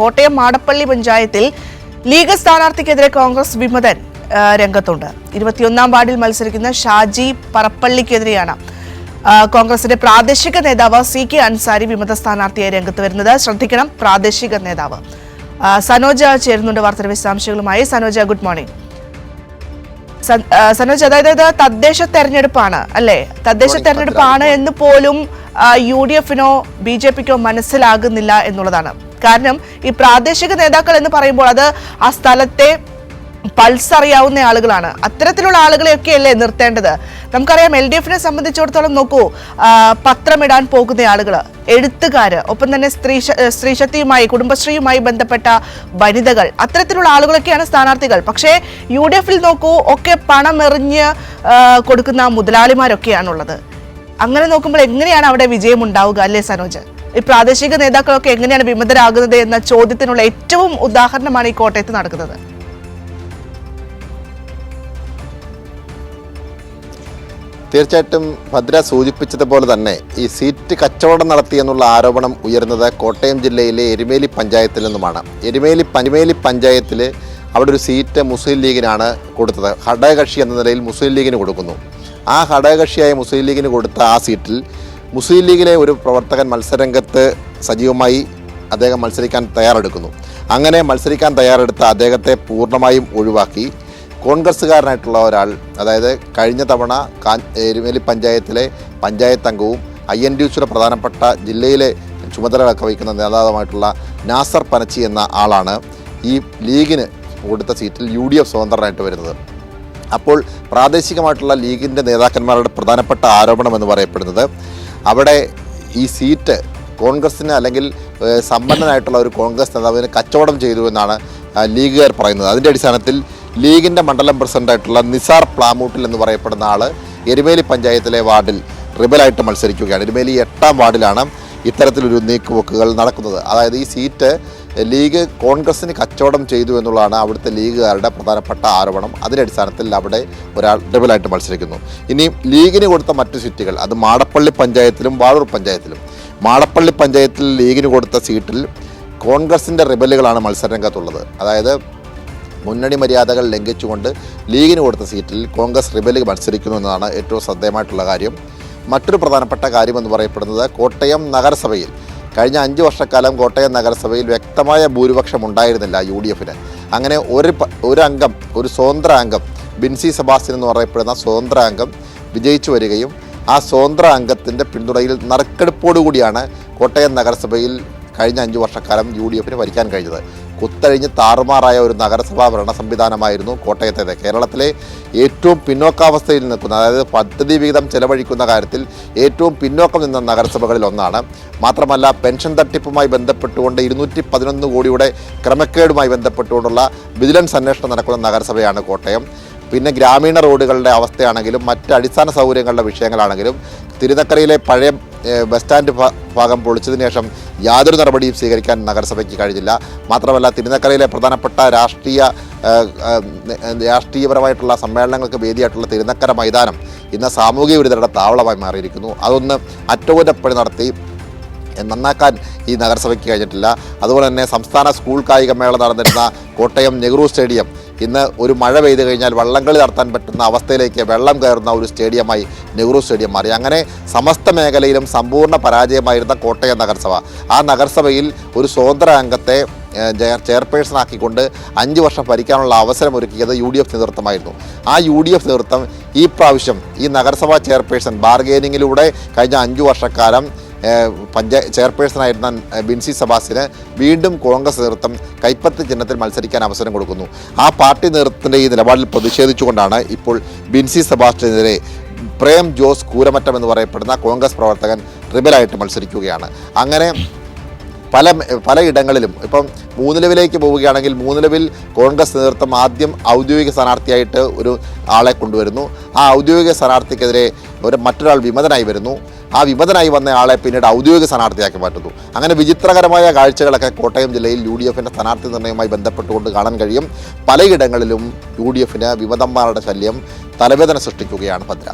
കോട്ടയം മാടപ്പള്ളി പഞ്ചായത്തിൽ ലീഗ് സ്ഥാനാർത്ഥിക്കെതിരെ കോൺഗ്രസ് വിമതൻ രംഗത്തുണ്ട്. ഇരുപത്തിയൊന്നാം വാർഡിൽ മത്സരിക്കുന്ന ഷാജി പറപ്പള്ളിക്കെതിരെയാണ് കോൺഗ്രസിന്റെ പ്രാദേശിക നേതാവ് സി കെ അൻസാരി വിമത സ്ഥാനാർത്ഥിയായി രംഗത്ത് വരുന്നത്. ശ്രദ്ധിക്കണം പ്രാദേശിക നേതാവ്. സനോജ ചേരുന്നുണ്ട് വാർത്തയുടെ വിശദാംശങ്ങളുമായി. സനോജ ഗുഡ് മോർണിംഗ് സനോജ് അതായത് ഇത് തദ്ദേശ തെരഞ്ഞെടുപ്പാണ് അല്ലെ? തദ്ദേശ തെരഞ്ഞെടുപ്പാണ് എന്ന് പോലും യു ഡി എഫിനോ ബി ജെ പിക്കോ മനസ്സിലാകുന്നില്ല എന്നുള്ളതാണ്. കാരണം ഈ പ്രാദേശിക നേതാക്കൾ എന്ന് പറയുമ്പോൾ അത് ആ സ്ഥലത്തെ പൾസ് അറിയാവുന്ന ആളുകളാണ്. അത്തരത്തിലുള്ള ആളുകളെയൊക്കെ അല്ലേ നിർത്തേണ്ടത്. നമുക്കറിയാം എൽ ഡി എഫിനെ സംബന്ധിച്ചിടത്തോളം നോക്കൂ പത്രമിടാൻ പോകുന്ന ആളുകൾ എഴുത്തുകാര് ഒപ്പം തന്നെ സ്ത്രീ സ്ത്രീശക്തിയുമായി കുടുംബശ്രീയുമായി ബന്ധപ്പെട്ട വനിതകൾ അത്തരത്തിലുള്ള ആളുകളൊക്കെയാണ് സ്ഥാനാർത്ഥികൾ. പക്ഷേ യു ഡി എഫിൽ നോക്കൂ ഒക്കെ പണമെറിഞ്ഞ് കൊടുക്കുന്ന മുതലാളിമാരൊക്കെയാണുള്ളത്. അങ്ങനെ നോക്കുമ്പോൾ എങ്ങനെയാണ് അവിടെ വിജയം ഉണ്ടാവുക അല്ലേ സനോജ്? ഈ പ്രാദേശിക നേതാക്കളൊക്കെ എങ്ങനെയാണ് വിമതരാകുന്നത് എന്ന ചോദ്യത്തിനുള്ള ഏറ്റവും ഉദാഹരണമാണ് ഈ കോട്ടയത്ത് നടക്കുന്നത്. തീർച്ചയായിട്ടും ഭദ്ര സൂചിപ്പിച്ചതുപോലെ തന്നെ ഈ സീറ്റ് കച്ചവടം നടത്തി എന്നുള്ള ആരോപണം ഉയർന്നത് കോട്ടയം ജില്ലയിലെ എരുമേലി പഞ്ചായത്തിൽ നിന്നുമാണ്. എരുമേലി പനിമേലി പഞ്ചായത്തിൽ അവിടെ ഒരു സീറ്റ് മുസ്ലിം ലീഗിനാണ് കൊടുത്തത്. ഘടകകക്ഷി എന്ന നിലയിൽ മുസ്ലിം ലീഗിന് കൊടുക്കുന്നു. ആ ഘടകകക്ഷിയായ മുസ്ലിം ലീഗിന് കൊടുത്ത ആ സീറ്റിൽ മുസ്ലിം ലീഗിലെ ഒരു പ്രവർത്തകൻ മത്സരരംഗത്ത് സജീവമായി അദ്ദേഹം മത്സരിക്കാൻ തയ്യാറെടുക്കുന്നു. അങ്ങനെ മത്സരിക്കാൻ തയ്യാറെടുത്ത അദ്ദേഹത്തെ പൂർണമായും ഒഴിവാക്കി. കോൺഗ്രസ്സുകാരനായിട്ടുള്ള ഒരാൾ അതായത് കഴിഞ്ഞ തവണ കാ എരുമേലി പഞ്ചായത്തിലെ പഞ്ചായത്ത് അംഗവും ഐ എൻ ഡി യുസിയുടെ പ്രധാനപ്പെട്ട ജില്ലയിലെ ചുമതലകളൊക്കെ വഹിക്കുന്ന നേതാവുമായിട്ടുള്ള നാസർ പനച്ചി എന്ന ആളാണ് ഈ ലീഗിന് കൊടുത്ത സീറ്റിൽ യു ഡി എഫ് സ്വതന്ത്രനായിട്ട് വരുന്നത്. അപ്പോൾ പ്രാദേശികമായിട്ടുള്ള ലീഗിന്റെ നേതാക്കന്മാരുടെ പ്രധാനപ്പെട്ട ആരോപണം എന്ന് പറയപ്പെടുന്നത് അവിടെ ഈ സീറ്റ് കോൺഗ്രസിന് അല്ലെങ്കിൽ സമ്പന്നനായിട്ടുള്ള ഒരു കോൺഗ്രസ് നേതാവിന് കച്ചവടം ചെയ്തു എന്നാണ് ലീഗുകാർ പറയുന്നത്. അതിന്റെ അടിസ്ഥാനത്തിൽ ലീഗിന്റെ മണ്ഡലം പ്രസിഡന്റായിട്ടുള്ള നിസാർ പ്ലാമൂട്ടിൽ എന്ന് പറയപ്പെടുന്ന ആൾ എരുമേലി പഞ്ചായത്തിലെ വാർഡിൽ റിബലായിട്ട് മത്സരിക്കുകയാണ്. എരുമേലി എട്ടാം വാർഡിലാണ് ഇത്തരത്തിലൊരു നീക്കുപോക്കുകൾ നടക്കുന്നത്. അതായത് ഈ സീറ്റ് ലീഗ് കോൺഗ്രസിന് കച്ചവടം ചെയ്തു എന്നുള്ളതാണ് അവിടുത്തെ ലീഗുകാരുടെ പ്രധാനപ്പെട്ട ആരോപണം. അതിന്റെ അടിസ്ഥാനത്തിൽ അവിടെ ഒരാൾ ഡബിളായിട്ട് മത്സരിക്കുന്നു. ഇനി ലീഗിന് കൊടുത്ത മറ്റു സീറ്റുകൾ അത് മാടപ്പള്ളി പഞ്ചായത്തിലും വാഴൂർ പഞ്ചായത്തിലും. മാടപ്പള്ളി പഞ്ചായത്തിൽ ലീഗിന് കൊടുത്ത സീറ്റിൽ കോൺഗ്രസിന്റെ റിബലുകളാണ് മത്സരരംഗത്തുള്ളത്. അതായത് മുന്നണി മര്യാദകൾ ലംഘിച്ചുകൊണ്ട് ലീഗിന് കൊടുത്ത സീറ്റിൽ കോൺഗ്രസ് റിബൽ മത്സരിക്കുന്നു എന്നതാണ് ഏറ്റവും ശ്രദ്ധേയമായിട്ടുള്ള കാര്യം. മറ്റൊരു പ്രധാനപ്പെട്ട കാര്യം എന്ന് പറയപ്പെടുന്നത് കോട്ടയം നഗരസഭയിൽ കഴിഞ്ഞ അഞ്ച് വർഷക്കാലം കോട്ടയം നഗരസഭയിൽ വ്യക്തമായ ഭൂരിപക്ഷം ഉണ്ടായിരുന്നില്ല യു ഡി എഫിന് അങ്ങനെ ഒരു ഒരു അംഗം ഒരു സ്വതന്ത്ര അംഗം ബിൻസി സെബാസ്റ്റ്യൻ എന്ന് പറയപ്പെടുന്ന സ്വതന്ത്ര അംഗം വിജയിച്ചു വരികയും ആ സ്വതന്ത്ര അംഗത്തിന്റെ പിന്തുണയിൽ നറുക്കെടുപ്പോടുകൂടിയാണ് കോട്ടയം നഗരസഭയിൽ കഴിഞ്ഞ അഞ്ച് വർഷക്കാലം യു ഡി എഫിന് ഭരിക്കാൻ കഴിഞ്ഞത്. കുത്തഴിഞ്ഞ് താറുമാറായ ഒരു നഗരസഭാ ഭരണ സംവിധാനമായിരുന്നു കോട്ടയത്തേത്. കേരളത്തിലെ ഏറ്റവും പിന്നോക്കാവസ്ഥയിൽ നിൽക്കുന്ന അതായത് പദ്ധതി വിഹിതം ചെലവഴിക്കുന്ന കാര്യത്തിൽ ഏറ്റവും പിന്നോക്കം നിന്ന നഗരസഭകളിൽ ഒന്നാണ്. മാത്രമല്ല പെൻഷൻ തട്ടിപ്പുമായി ബന്ധപ്പെട്ടുകൊണ്ട് ഇരുന്നൂറ്റി പതിനൊന്ന് കോടിയുടെ ക്രമക്കേടുമായി ബന്ധപ്പെട്ടുകൊണ്ടുള്ള വിജിലൻസ് അന്വേഷണം നടക്കുന്ന നഗരസഭയാണ് കോട്ടയം. പിന്നെ ഗ്രാമീണ റോഡുകളുടെ അവസ്ഥയാണെങ്കിലും മറ്റ് അടിസ്ഥാന സൗകര്യങ്ങളുടെ വിഷയങ്ങളാണെങ്കിലും തിരുനക്കരയിലെ പഴയ ബസ് സ്റ്റാൻഡ് ഭാഗം പൊളിച്ചതിന് ശേഷം യാതൊരു നടപടിയും സ്വീകരിക്കാൻ നഗരസഭയ്ക്ക് കഴിഞ്ഞില്ല. മാത്രമല്ല തിരുനക്കരയിലെ പ്രധാനപ്പെട്ട രാഷ്ട്രീയ രാഷ്ട്രീയപരമായിട്ടുള്ള സമ്മേളനങ്ങൾക്ക് വേദിയായിട്ടുള്ള തിരുനക്കര മൈതാനം ഇന്ന് സാമൂഹിക വിരുദ്ധരുടെ താവളമായി മാറിയിരിക്കുന്നു. അതൊന്ന് അറ്റകുറ്റപ്പണി നടത്തി നന്നാക്കാൻ ഈ നഗരസഭയ്ക്ക് കഴിഞ്ഞിട്ടില്ല. അതുപോലെ തന്നെ സംസ്ഥാന സ്കൂൾ കായികമേള നടന്നിരുന്ന കോട്ടയം നെഹ്റു സ്റ്റേഡിയം ഇന്ന് ഒരു മഴ പെയ്ത് കഴിഞ്ഞാൽ വള്ളംകളി നടത്താൻ പറ്റുന്ന അവസ്ഥയിലേക്ക് വെള്ളം കയറുന്ന ഒരു സ്റ്റേഡിയമായി നെഹ്റു സ്റ്റേഡിയം മാറി. അങ്ങനെ സമസ്ത മേഖലയിലും സമ്പൂർണ പരാജയമായിരുന്ന കോട്ടയം നഗരസഭ. ആ നഗരസഭയിൽ ഒരു സ്വതന്ത്ര അംഗത്തെ ചെയർപേഴ്സൺ ആക്കിക്കൊണ്ട് അഞ്ച് വർഷം ഭരിക്കാനുള്ള അവസരം ഒരുക്കിയത് യു ഡി എഫ് നേതൃത്വമായിരുന്നു. ആ യു ഡി എഫ് നേതൃത്വം ഈ പ്രാവശ്യം ഈ നഗരസഭാ ചെയർപേഴ്സൺ ബാർഗെയിനിങ്ങിലൂടെ കഴിഞ്ഞ അഞ്ചു വർഷക്കാലം പഞ്ചായ ചെയർപേഴ്സണായിരുന്ന ബിൻസി സബാസിന് വീണ്ടും കോൺഗ്രസ് നേതൃത്വം കൈപ്പത്ത് ചിഹ്നത്തിൽ മത്സരിക്കാൻ അവസരം കൊടുക്കുന്നു. ആ പാർട്ടി നേതൃത്വത്തിന്റെ ഈ നിലപാടിൽ പ്രതിഷേധിച്ചുകൊണ്ടാണ് ഇപ്പോൾ ബിൻസി സബാസിനെതിരെ പ്രേം ജോസ് കൂരമറ്റം എന്ന് പറയപ്പെടുന്ന കോൺഗ്രസ് പ്രവർത്തകൻ റിബലായിട്ട് മത്സരിക്കുകയാണ്. അങ്ങനെ പല പലയിടങ്ങളിലും ഇപ്പം മൂന്നിലവിലേക്ക് പോവുകയാണെങ്കിൽ മൂന്നിലവിൽ കോൺഗ്രസ് നേതൃത്വം ആദ്യം ഔദ്യോഗിക സ്ഥാനാർത്ഥിയായിട്ട് ഒരു ആളെ കൊണ്ടുവരുന്നു. ആ ഔദ്യോഗിക സ്ഥാനാർത്ഥിക്കെതിരെ ഒരു മറ്റൊരാൾ വിമതനായി വരുന്നു. ആ വിമതനായി വന്ന ആളെ പിന്നീട് ഔദ്യോഗിക സ്ഥാനാർത്ഥിയാക്കി മാറ്റുന്നു. അങ്ങനെ വിചിത്രകരമായ കാഴ്ചകളൊക്കെ കോട്ടയം ജില്ലയിൽ യു ഡി എഫിന്റെ സ്ഥാനാർത്ഥി നിർണയവുമായി ബന്ധപ്പെട്ടുകൊണ്ട് കാണാൻ കഴിയും. പലയിടങ്ങളിലും യു ഡി എഫിന് വിമതന്മാരുടെ ശല്യം തലവേദന സൃഷ്ടിക്കുകയാണ് ഭദ്ര.